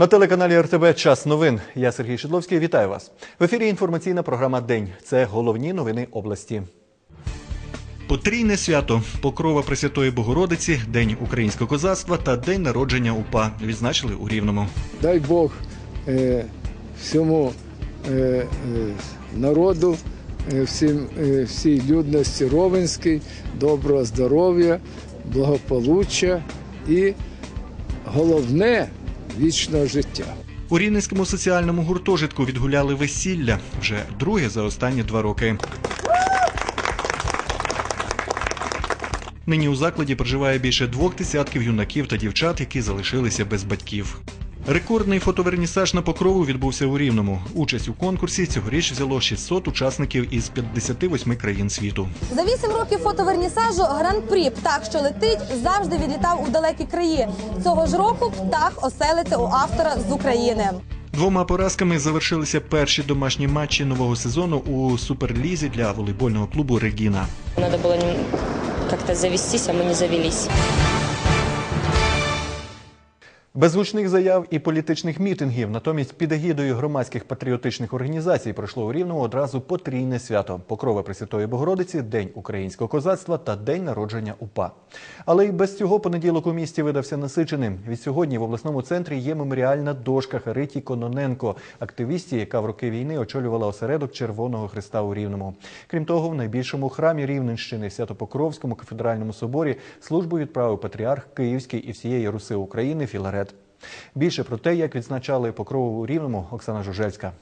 На телеканалі РТБ Час новин. Я Сергій Шедловський. Вітаю вас. В ефірі інформаційна програма День. Це головні новини області. Потрійне свято Покрова Пресвятої Богородиці, День українського козацтва та День народження УПА відзначили у Рівному. Дай Бог е, всьому е, е, народу, е, всім, е, всій людності Ровенській, доброго здоров'я, благополуччя і головне вічного життя. У Рівненському соціальному гуртожитку відгуляли весілля вже друге за останні два роки. Нині у закладі проживає більше двох десятків юнаків та дівчат, які залишилися без батьків. Рекордний фотовернісаж на покрову відбувся у Рівному. Участь у конкурсі цьогоріч взяло 600 учасників із 58 країн світу. За вісім років фотовернісажу гран-прі птах, що летить, завжди відлітав у далекі краї. Цього ж року птах оселиться у автора з України. Двома поразками завершилися перші домашні матчі нового сезону у суперлізі для волейбольного клубу Регіна. Надо было нем- как-то завестись, а мы не завелись. Без гучних заяв і політичних мітингів, натомість під егідою громадських патріотичних організацій пройшло у Рівному одразу потрійне свято Покрова Пресвятої Богородиці, День українського козацтва та День народження УПА. Але й без цього понеділок у місті видався насиченим. Від сьогодні в обласному центрі є меморіальна дошка Хариті Кононенко, активісті, яка в роки війни очолювала осередок Червоного Христа у Рівному. Крім того, в найбільшому храмі Рівненщини Святопокровському кафедральному соборі службу відправив патріарх Київський і всієї Руси України Філарет. Більше про те, як відзначали покрову у Рівному, Оксана Жужельська.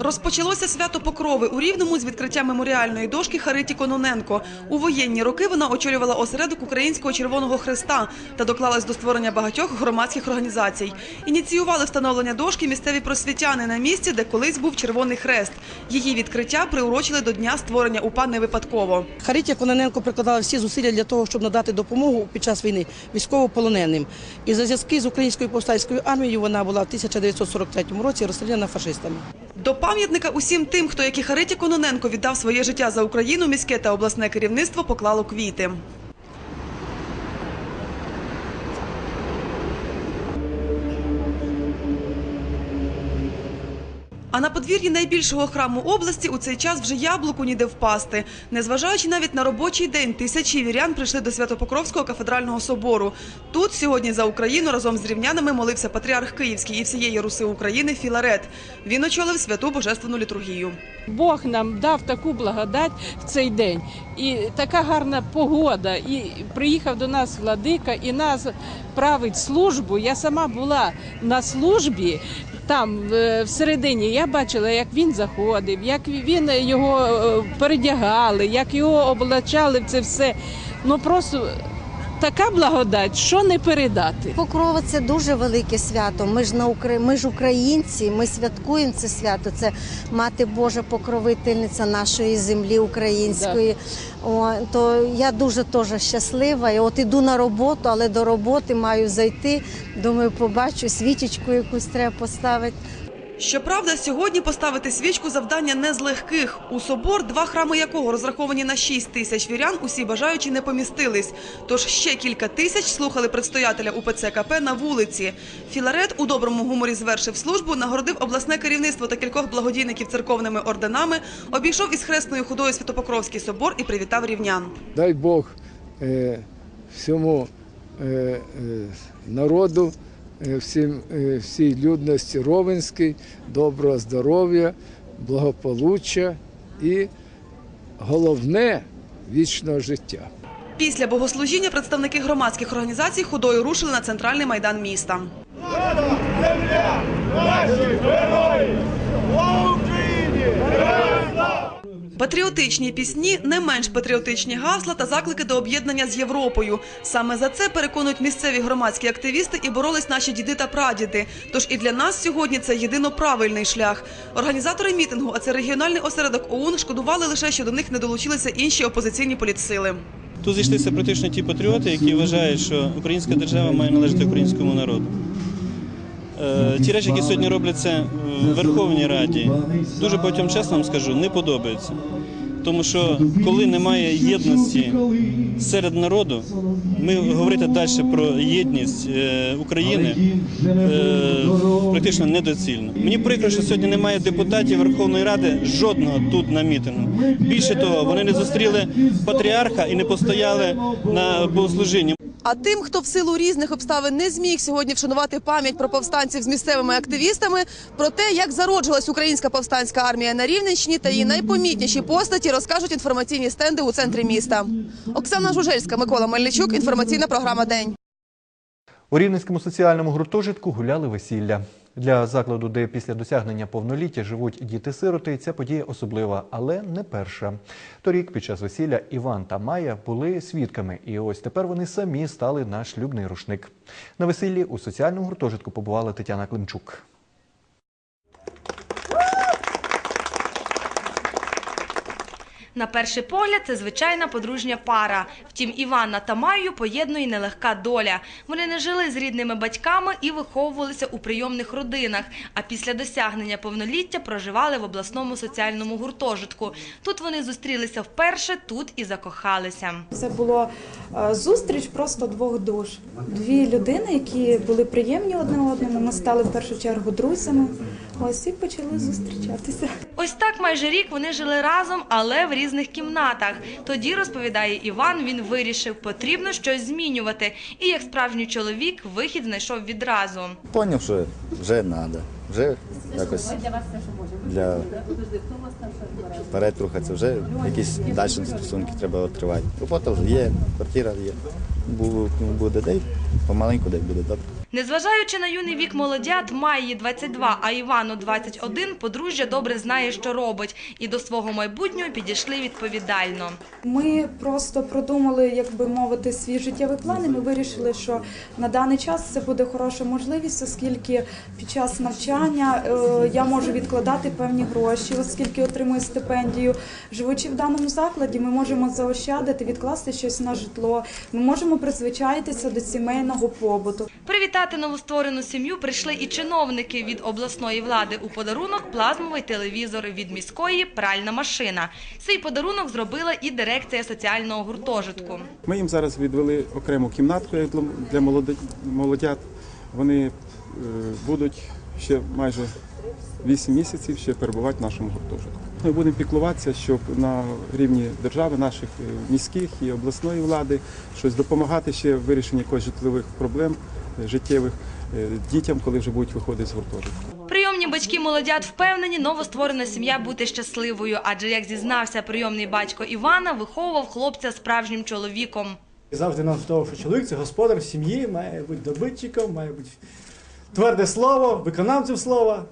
Розпочалося свято Покрови у Рівному з відкриття меморіальної дошки Хариті Кононенко. У воєнні роки вона очолювала осередок Українського Червоного Христа та доклалась до створення багатьох громадських організацій. Ініціювали встановлення дошки місцеві просвітяни на місці, де колись був Червоний Хрест. Її відкриття приурочили до дня створення УПА не випадково. Харитя Кононенко прикладала всі зусилля для того, щоб надати допомогу під час війни військовополоненим. І за зв'язки з українською повстанською армією вона була в 1943 році розстріляна фашистами. До пам'ятника усім тим, хто як і Хариті Кононенко віддав своє життя за Україну, міське та обласне керівництво поклало квіти. А на подвір'ї найбільшого храму області у цей час вже яблуку ніде впасти. Незважаючи навіть на робочий день, тисячі вірян прийшли до Святопокровського кафедрального собору. Тут сьогодні за Україну разом з рівнянами молився патріарх Київський і всієї Руси України Філарет. Він очолив святу божественну літургію. Бог нам дав таку благодать в цей день, і така гарна погода. І приїхав до нас владика, і нас править службу. Я сама була на службі там всередині. Я бачила, як він заходив, як він його е, передягали, як його облачали в це все. Ну просто така благодать, що не передати. Покрова це дуже велике свято. Ми ж на Укра... ми ж українці. Ми святкуємо це свято. Це мати Божа покровительниця нашої землі української. О, то я дуже теж щаслива. І от іду на роботу, але до роботи маю зайти. Думаю, побачу свічечку якусь треба поставити. Щоправда, сьогодні поставити свічку завдання не з легких. У собор, два храми якого розраховані на 6 тисяч вірян, усі бажаючі не помістились. Тож ще кілька тисяч слухали предстоятеля УПЦ КП на вулиці. Філарет у доброму гуморі звершив службу, нагородив обласне керівництво та кількох благодійників церковними орденами, обійшов із хресною ходою Святопокровський собор і привітав рівнян. Дай Бог е, всьому е, е, народу, всім, е, всій людності Ровенській, доброго здоров'я, благополуччя і головне вічного життя. Після богослужіння представники громадських організацій ходою рушили на центральний майдан міста. Патріотичні пісні, не менш патріотичні гасла та заклики до об'єднання з Європою. Саме за це переконують місцеві громадські активісти і боролись наші діди та прадіди. Тож і для нас сьогодні це єдино правильний шлях. Організатори мітингу, а це регіональний осередок ОУН, шкодували лише, що до них не долучилися інші опозиційні політсили. Тут зійшлися практично ті патріоти, які вважають, що українська держава має належати українському народу. Е, Ті речі, які сьогодні робляться в Верховній Раді, дуже багатьом чесно вам скажу, не подобаються. Тому що коли немає єдності серед народу, ми говорити далі про єдність е, України е, практично недоцільно. Мені прикро, що сьогодні немає депутатів Верховної Ради жодного тут на мітингу. Більше того, вони не зустріли патріарха і не постояли на богослужінні. А тим, хто в силу різних обставин не зміг сьогодні вшанувати пам'ять про повстанців з місцевими активістами, про те, як зароджувалась українська повстанська армія на Рівненщині та її найпомітніші постаті, розкажуть інформаційні стенди у центрі міста. Оксана Жужельська, Микола Мельничук. Інформаційна програма День. У Рівненському соціальному гуртожитку гуляли весілля. Для закладу, де після досягнення повноліття живуть діти-сироти, ця подія особлива, але не перша. Торік під час весілля Іван та Майя були свідками, і ось тепер вони самі стали на шлюбний рушник. На весіллі у соціальному гуртожитку побувала Тетяна Климчук. На перший погляд, це звичайна подружня пара. Втім, Іванна та Майю поєднує нелегка доля. Вони не жили з рідними батьками і виховувалися у прийомних родинах. А після досягнення повноліття проживали в обласному соціальному гуртожитку. Тут вони зустрілися вперше, тут і закохалися. Це було е, зустріч просто двох душ. Дві людини, які були приємні одне одному. Ми стали в першу чергу друзями. Ось і почали зустрічатися. Ось так майже рік вони жили разом, але в різних кімнатах. Тоді розповідає Іван, він вирішив, потрібно щось змінювати. І як справжній чоловік, вихід знайшов відразу. Поняв, що вже треба. Вже якось для вперед рухатися, вже якісь далі стосунки треба відкривати. Робота вже є, квартира є. Бу- Буде де, помаленьку де буде добре. Незважаючи на юний вік молодят, Майї 22, а Івану 21, подружжя добре знає, що робить, і до свого майбутнього підійшли відповідально. Ми просто продумали, як би мовити, свій життєвий план. і Ми вирішили, що на даний час це буде хороша можливість, оскільки під час навчання е, я можу відкладати певні гроші, оскільки отримую стипендію. Живучи в даному закладі, ми можемо заощадити, відкласти щось на житло. Ми можемо призвичаїтися до сімейного побуту. Привітати новостворену сім'ю прийшли і чиновники від обласної влади у подарунок плазмовий телевізор від міської пральна машина. Свій подарунок зробила і дирекція соціального гуртожитку. Ми їм зараз відвели окрему кімнатку для- молодят. Вони е, будуть ще майже 8 місяців ще перебувати в нашому гуртожитку. Ми будемо піклуватися, щоб на рівні держави, наших е, міських і обласної влади щось допомагати ще в вирішенні якихось житлових проблем життєвих е, дітям, коли вже будуть виходити з гуртожитку. Прийомні батьки молодят впевнені, новостворена сім'я буде щасливою, адже як зізнався прийомний батько Івана, виховував хлопця справжнім чоловіком. І завжди нам того, що чоловік це господар сім'ї, має бути добитчиком, має бути тверде слово, виконавцем слова.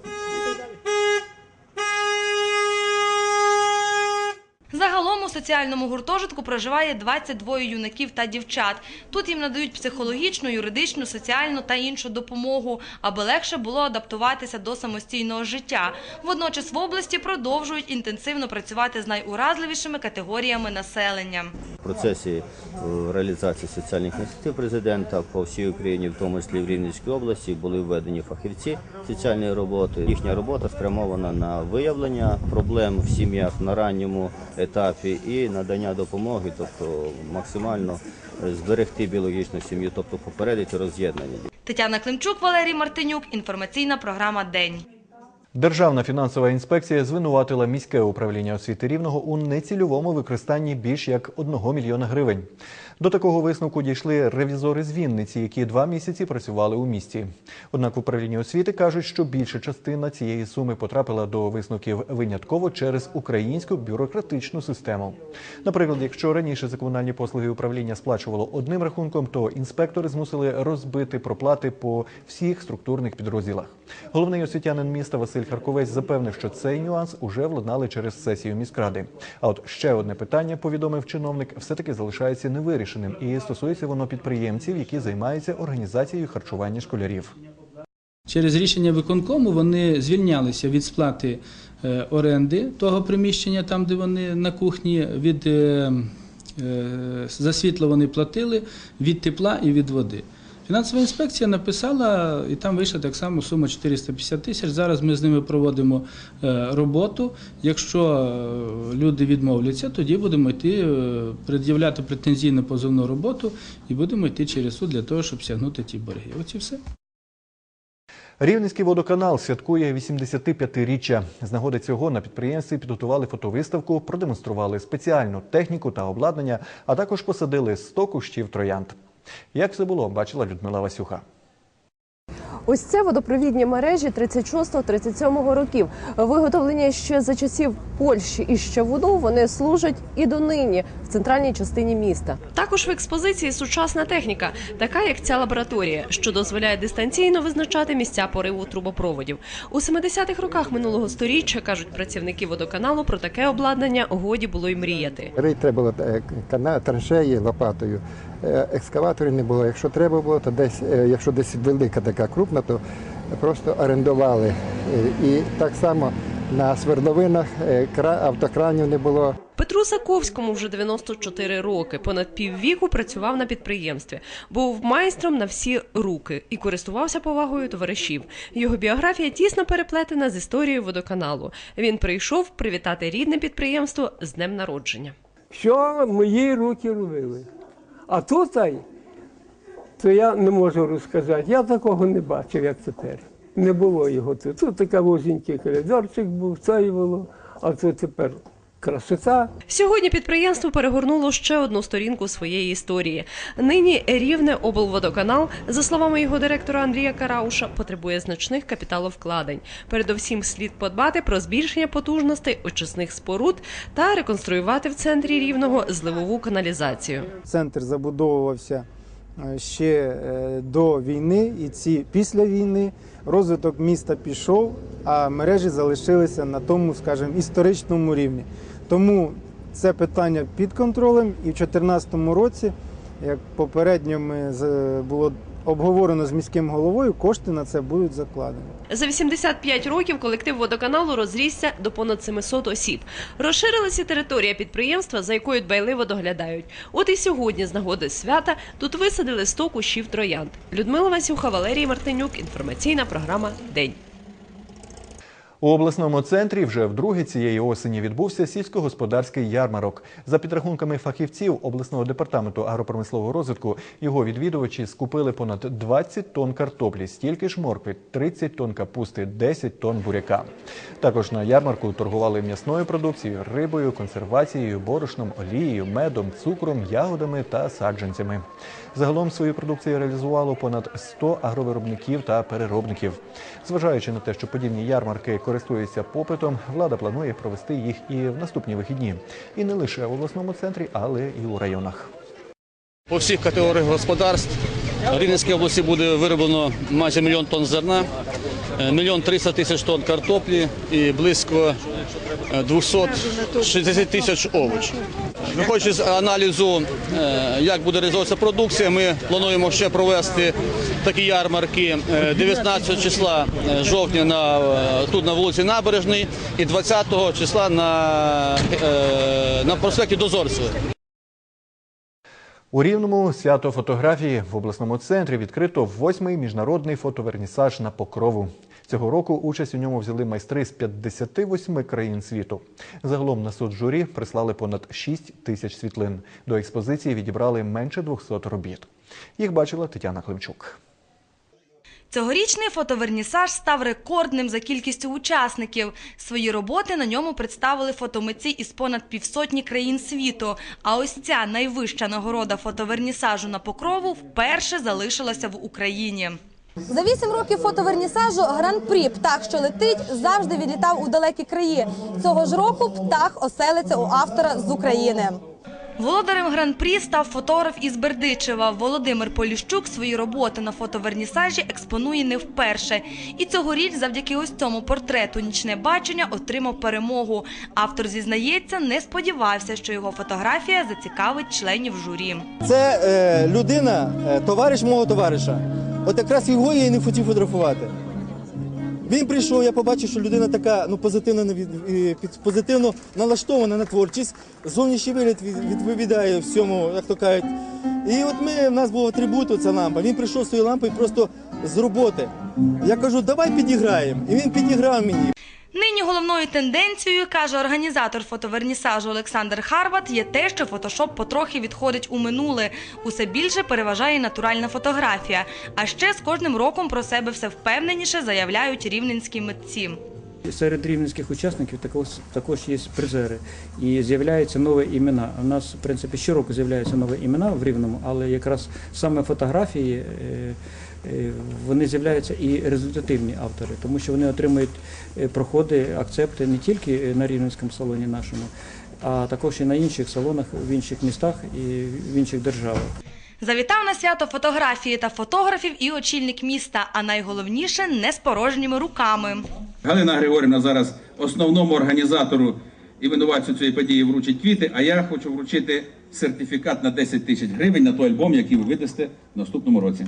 Соціальному гуртожитку проживає 22 юнаків та дівчат. Тут їм надають психологічну, юридичну, соціальну та іншу допомогу, аби легше було адаптуватися до самостійного життя. Водночас в області продовжують інтенсивно працювати з найуразливішими категоріями населення. В процесі е, реалізації соціальних ініціатив президента по всій Україні, в тому числі в Рівненській області, були введені фахівці соціальної роботи. Їхня робота спрямована на виявлення проблем в сім'ях на ранньому етапі і надання допомоги, тобто максимально зберегти біологічну сім'ю, тобто попередити роз'єднання. Тетяна Климчук, Валерій Мартинюк. Інформаційна програма День. Державна фінансова інспекція звинуватила міське управління освіти рівного у нецільовому використанні більш як 1 мільйона гривень. До такого висновку дійшли ревізори з Вінниці, які два місяці працювали у місті. Однак в управлінні освіти кажуть, що більша частина цієї суми потрапила до висновків винятково через українську бюрократичну систему. Наприклад, якщо раніше за комунальні послуги управління сплачувало одним рахунком, то інспектори змусили розбити проплати по всіх структурних підрозділах. Головний освітянин міста Василь Харковець запевнив, що цей нюанс уже владнали через сесію міськради. А от ще одне питання, повідомив чиновник, все-таки залишається невирішеним і стосується воно підприємців, які займаються організацією харчування школярів. Через рішення виконкому вони звільнялися від сплати е, оренди того приміщення, там де вони на кухні, від е, е, за світло вони платили від тепла і від води. Фінансова інспекція написала, і там вийшла так само сума 450 тисяч. Зараз ми з ними проводимо е, роботу. Якщо е, люди відмовляться, тоді будемо йти е, пред'являти претензійну позовну роботу і будемо йти через суд для того, щоб стягнути ті борги. Ось і все. Рівненський водоканал святкує 85-річчя. З нагоди цього на підприємстві підготували фотовиставку, продемонстрували спеціальну техніку та обладнання, а також посадили 100 кущів троянд. Як все було, бачила Людмила Васюха. Ось це водопровідні мережі 36-37 років. Виготовлені ще за часів Польщі і ще воду вони служать і донині в центральній частині міста. Також в експозиції сучасна техніка, така як ця лабораторія, що дозволяє дистанційно визначати місця пориву трубопроводів. У 70-х роках минулого сторіччя кажуть працівники водоканалу про таке обладнання годі було й мріяти. Рить треба було е, кана- траншеї лопатою. Е, Екскаваторів не було. Якщо треба було, то десь, е, якщо десь велика така крупна, то просто орендували. Е, І так само на свердловинах автокранів не було. Петру Саковському вже 94 роки. Понад піввіку працював на підприємстві. Був майстром на всі руки і користувався повагою товаришів. Його біографія тісно переплетена з історією водоканалу. Він прийшов привітати рідне підприємство з днем народження. Що мої руки робили. А тут, то я не можу розказати. Я такого не бачив, як тепер. Не було його тут. Тут такий вузенький коридорчик був, це і було, а тут тепер красота. Сьогодні підприємство перегорнуло ще одну сторінку своєї історії. Нині рівне облводоканал, за словами його директора Андрія Карауша, потребує значних капіталовкладень. Передовсім слід подбати про збільшення потужностей очисних споруд та реконструювати в центрі рівного зливову каналізацію. Центр забудовувався ще е, до війни і ці після війни. Розвиток міста пішов, а мережі залишилися на тому, скажімо, історичному рівні. Тому це питання під контролем, і в 2014 році, як попередньо ми було обговорено з міським головою, кошти на це будуть закладені. За 85 років колектив водоканалу розрісся до понад 700 осіб. Розширилася територія підприємства, за якою дбайливо доглядають. От і сьогодні, з нагоди свята, тут висадили 100 кущів троянд. Людмила Васюха, Валерій Мартинюк. Інформаційна програма День. У обласному центрі вже вдруге цієї осені відбувся сільськогосподарський ярмарок. За підрахунками фахівців обласного департаменту агропромислового розвитку, його відвідувачі скупили понад 20 тонн картоплі, стільки ж моркви, 30 тонн капусти, 10 тонн буряка. Також на ярмарку торгували м'ясною продукцією, рибою, консервацією, борошном, олією, медом, цукром, ягодами та саджанцями. Загалом свою продукцію реалізувало понад 100 агровиробників та переробників. Зважаючи на те, що подібні ярмарки користуються попитом, влада планує провести їх і в наступні вихідні. І не лише в обласному центрі, але і у районах. По всіх категоріях господарств в Рівненській області буде вироблено майже мільйон тонн зерна, мільйон 300 тисяч тонн картоплі і близько е, 260 тисяч овочів. Виходячи з аналізу, е, як буде реалізовуватися продукція, ми плануємо ще провести такі ярмарки е, 19 числа е, жовтня на, е, тут на вулиці Набережній і 20 числа на, е, на проспекті Дозорцевої. У Рівному свято фотографії в обласному центрі відкрито восьмий міжнародний фотовернісаж на покрову. Цього року участь у ньому взяли майстри з 58 країн світу. Загалом на суд журі прислали понад 6 тисяч світлин. До експозиції відібрали менше 200 робіт. Їх бачила Тетяна Климчук. Цьогорічний фотовернісаж став рекордним за кількістю учасників. Свої роботи на ньому представили фотомитці із понад півсотні країн світу. А ось ця найвища нагорода фотовернісажу на покрову вперше залишилася в Україні. За вісім років фотовернісажу гран-прі птах, що летить, завжди відлітав у далекі краї. Цього ж року птах оселиться у автора з України. Володарем гран-прі став фотограф із Бердичева. Володимир Поліщук свої роботи на фотовернісажі експонує не вперше. І цьогоріч завдяки ось цьому портрету «Нічне бачення» отримав перемогу. Автор зізнається, не сподівався, що його фотографія зацікавить членів журі. Це е, людина, е, товариш мого товариша. От якраз його я і не хотів фотографувати. Він прийшов, я побачив, що людина така ну, позитивно, позитивно налаштована на творчість. Зовнішній вигляд відповідає всьому, як то кажуть. І от ми, в нас був атрибут, оця лампа. Він прийшов з цією лампою просто з роботи. Я кажу, давай підіграємо. І він підіграв мені. Нині головною тенденцією, каже організатор фотовернісажу Олександр Харват, є те, що фотошоп потрохи відходить у минуле. Усе більше переважає натуральна фотографія. А ще з кожним роком про себе все впевненіше заявляють рівненські митці. Серед рівненських учасників також, також є призери і з'являються нові імена. У нас, в принципі, щороку з'являються нові імена в Рівному, але якраз саме фотографії е, вони з'являються і результативні автори, тому що вони отримують е, проходи, акцепти не тільки на рівненському салоні нашому, а також і на інших салонах в інших містах і в інших державах. Завітав на свято фотографії та фотографів і очільник міста, а найголовніше не з порожніми руками. Галина Григорівна зараз основному організатору і винуватцю цієї події вручить квіти, а я хочу вручити сертифікат на 10 тисяч гривень на той альбом, який ви видасте в наступному році.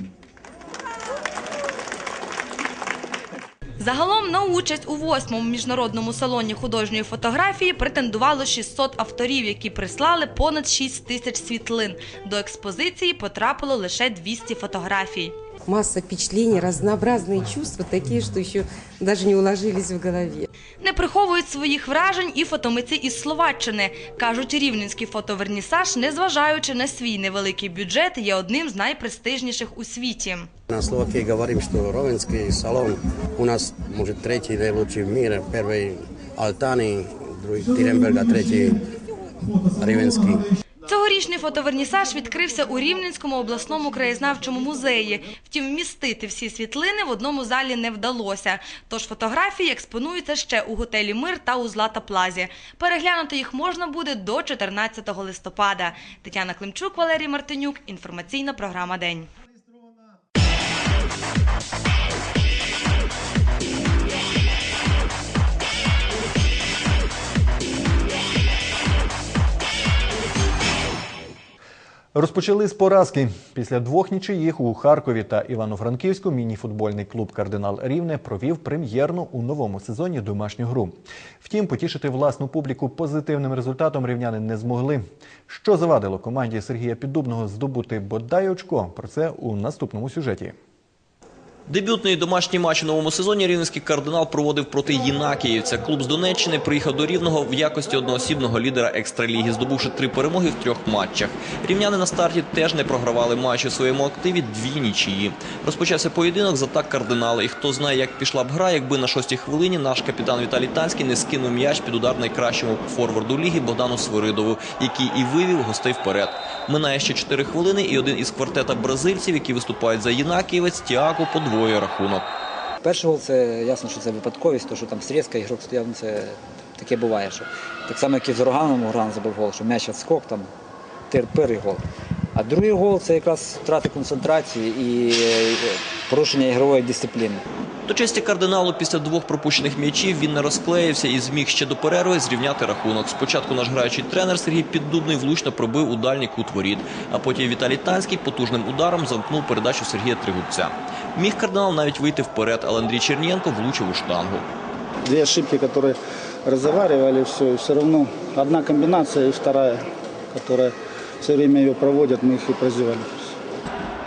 Загалом на участь у восьмому міжнародному салоні художньої фотографії претендувало 600 авторів, які прислали понад 6 тисяч світлин. До експозиції потрапило лише 200 фотографій. Масса впечатлений, разнообразные чувства, такие, что еще даже не уложились в голове. Не приховують своїх вражень і фотомитці із Словаччини. Кажуть, рівненський фотовернісаж, незважаючи на свій невеликий бюджет, є одним з найпрестижніших у світі. На Словакии говорим, что Ровенский салон у нас, может, третий наилучший в мире. Первый Алтани, другой Тиренберга, третий Ривенский. Цьогорічний фотовернісаж відкрився у Рівненському обласному краєзнавчому музеї. Втім, вмістити всі світлини в одному залі не вдалося. Тож фотографії експонуються ще у готелі Мир та у Злата Плазі. Переглянути їх можна буде до 14 листопада. Тетяна Климчук, Валерій Мартинюк. Інформаційна програма День. Розпочали з поразки. Після двох нічиїх у Харкові та Івано-Франківську мініфутбольний клуб Кардинал Рівне провів прем'єрну у новому сезоні домашню гру. Втім, потішити власну публіку позитивним результатом рівняни не змогли. Що завадило команді Сергія Піддубного здобути бодай очко? Про це у наступному сюжеті. Дебютний домашній матч у новому сезоні рівненський кардинал проводив проти Єнакіївця. Клуб з Донеччини приїхав до Рівного в якості одноосібного лідера екстраліги, здобувши три перемоги в трьох матчах. Рівняни на старті теж не програвали матч у своєму активі дві нічиї. Розпочався поєдинок з атак кардинала. І хто знає, як пішла б гра, якби на шостій хвилині наш капітан Віталій Танський не скинув м'яч під удар найкращому форварду ліги Богдану Свиридову, який і вивів гостей вперед. Минає ще 4 хвилини, і один із квартета бразильців, які виступають за Єнакієвець, Тіаго подвоює рахунок. Перший гол це ясно, що це випадковість, то що там срізка, ігрок стояв, ну, це таке буває. Що. Так само, як і з Роганом Уран забив гол, що м'яч відскок, там тир-пир і гол. А другий гол це якраз втрати концентрації і е, порушення ігрової дисципліни. До честі кардиналу після двох пропущених м'ячів він не розклеївся і зміг ще до перерви зрівняти рахунок. Спочатку наш граючий тренер Сергій Піддубний влучно пробив у дальній кут воріт, а потім Віталій Танський потужним ударом замкнув передачу Сергія Тригубця. Міг кардинал навіть вийти вперед, але Андрій Чернієнко влучив у штангу. Две ошибки, которые разговаривали, все, все равно одна комбинация и вторая, которая все время ее проводят, мы их и прозевали.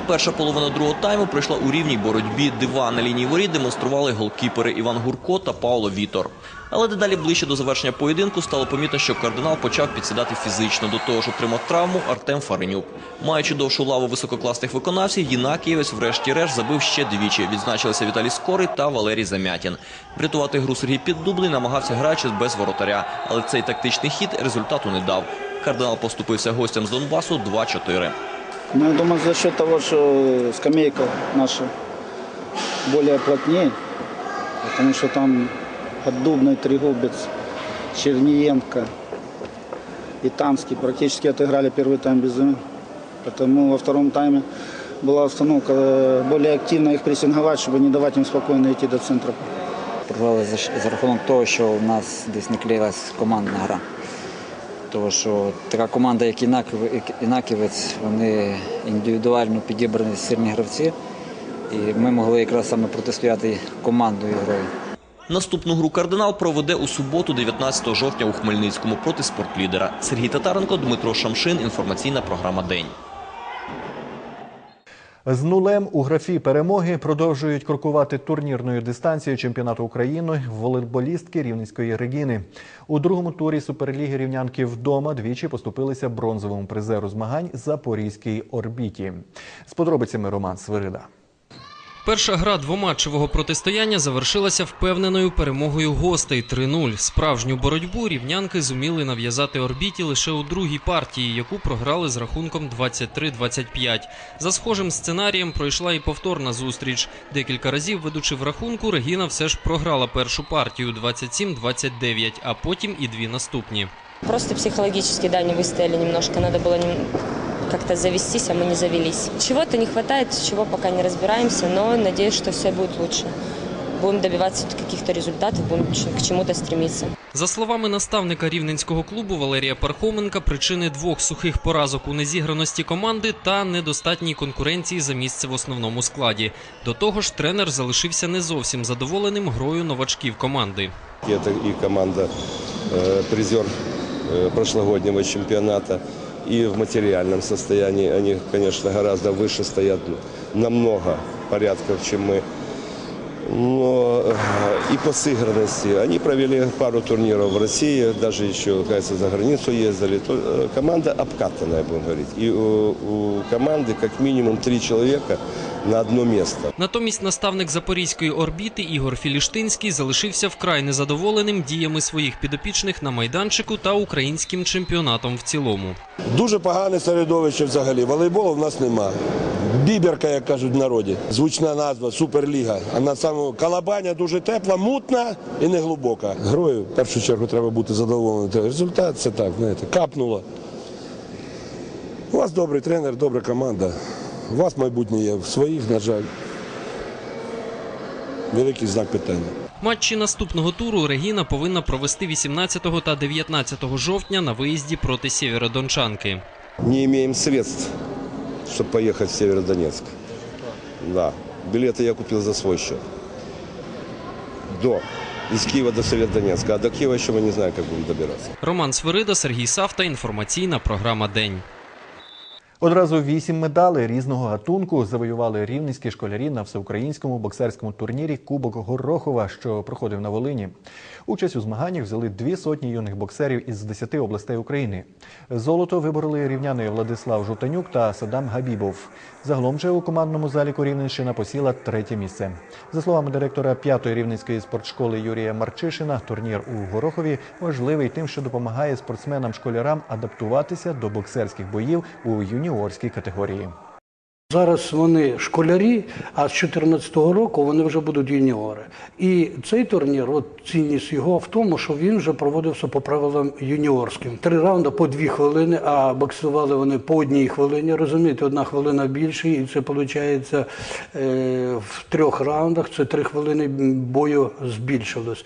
Перша половина другого тайму пройшла у рівній боротьбі. Дива на лінії воріт демонстрували голкіпери Іван Гурко та Пауло Вітор. Але дедалі ближче до завершення поєдинку стало помітно, що кардинал почав підсідати фізично. До того ж отримав травму Артем Фаренюк. Маючи довшу лаву висококласних виконавців, Єнакієвець врешті-решт забив ще двічі. Відзначилися Віталій Скорий та Валерій Замятін. Врятувати гру Сергій Піддублий намагався граючи без воротаря, але цей тактичний хід результату не дав. Кардинал поступився гостям з Донбасу 2-4. Ну, я думаю, за счет того, что скамейка наша более плотнее, потому что там Поддубный, Трегубец, Черниенко и Танский практически отыграли первый тайм без замен. Потому во втором тайме была установка э, более активно их прессинговать, чтобы не давать им спокойно идти до центра. Програли за, за рахунок того, що в нас десь не клеїлась командна гра. Тому що така команда, як Інаків- Інаківець, вони індивідуально підібрані сильні гравці. І ми могли якраз саме протистояти командою грою. Наступну гру кардинал проведе у суботу, 19 жовтня у Хмельницькому проти спортлідера. Сергій Татаренко, Дмитро Шамшин. Інформаційна програма День. З нулем у графі перемоги продовжують крокувати турнірною дистанцією чемпіонату України волейболістки Рівненської Регіни. У другому турі Суперліги рівнянки вдома двічі поступилися бронзовому призеру змагань Запорізькій орбіті. З подробицями Роман Свирида. Перша гра двоматчевого протистояння завершилася впевненою перемогою гостей 3-0. Справжню боротьбу рівнянки зуміли нав'язати орбіті лише у другій партії, яку програли з рахунком 23-25. За схожим сценарієм пройшла і повторна зустріч. Декілька разів, ведучи в рахунку, Регіна все ж програла першу партію 27-29, а потім і дві наступні. Просто психологически, да, не выстояли немножко. Было нем- как-то завестись, а мы не завелись. Чего-то не хватает, чего пока не разбираемся, но надеюсь, что все будет лучше. Будем добиваться каких-то результатов, будем ч- к чему-то стремиться. За словами наставника рівненського клубу Валерія Пархоменка, причини двох сухих поразок у незіграності команди та недостатній конкуренції за місце в основному складі. До того ж, тренер залишився не зовсім задоволеним грою новачків команди. Это и команда э, призер э, прошлогоднего чемпионата, и в материальном состоянии они, конечно, гораздо выше стоят, намного порядков, чем мы. Но э, и по сыгранности. Они провели пару турниров в России, даже еще, кажется, за границу ездили. То, э, команда обкатанная, будем говорить. И у, у команды как минимум три человека на одно место. Натомість наставник запорізької орбіти Ігор Філіштинський залишився вкрай незадоволеним діями своїх підопічних на майданчику та українським чемпіонатом в цілому. Дуже погане середовище взагалі. Волейболу в нас нема. Біберка, як кажуть в народі. Звучна назва Суперліга. А на самому Калабаня дуже тепла, мутна і не глибока. Грою в першу чергу треба бути задоволеним. Результат це так, знаєте, капнуло. У вас добрий тренер, добра команда. У вас майбутнє є в своїх, на жаль. Великий знак питання. Матчі наступного туру Регіна повинна провести 18 та 19 жовтня на виїзді проти Сєвєродончанки. не имеем средств, чтобы поехать в Северодонецк. Да. Билеты я купил за свой счет. До. Из Киева до Северодонецка. А до Киева еще мы не знаем, как будем добираться. Роман Свирида, Сергій Савта. Інформаційна програма День. Одразу вісім медалей різного гатунку завоювали рівненські школярі на всеукраїнському боксерському турнірі Кубок Горохова, що проходив на Волині. Участь у змаганнях взяли дві сотні юних боксерів із 10 областей України. Золото вибороли рівняни Владислав Жовтанюк та Садам Габібов. Загалом же у командному заліку Рівненщина посіла третє місце. За словами директора п'ятої рівненської спортшколи Юрія Марчишина, турнір у Горохові важливий тим, що допомагає спортсменам-школярам адаптуватися до боксерських боїв у юніорській категорії. Зараз вони школярі, а з 2014 року вони вже будуть юніори. І цей турнір, от цінність його в тому, що він вже проводився по правилам юніорським. Три раунди по дві хвилини, а боксували вони по одній хвилині. Розумієте, одна хвилина більше, і це виходить е, в трьох раундах. Це три хвилини бою збільшилось.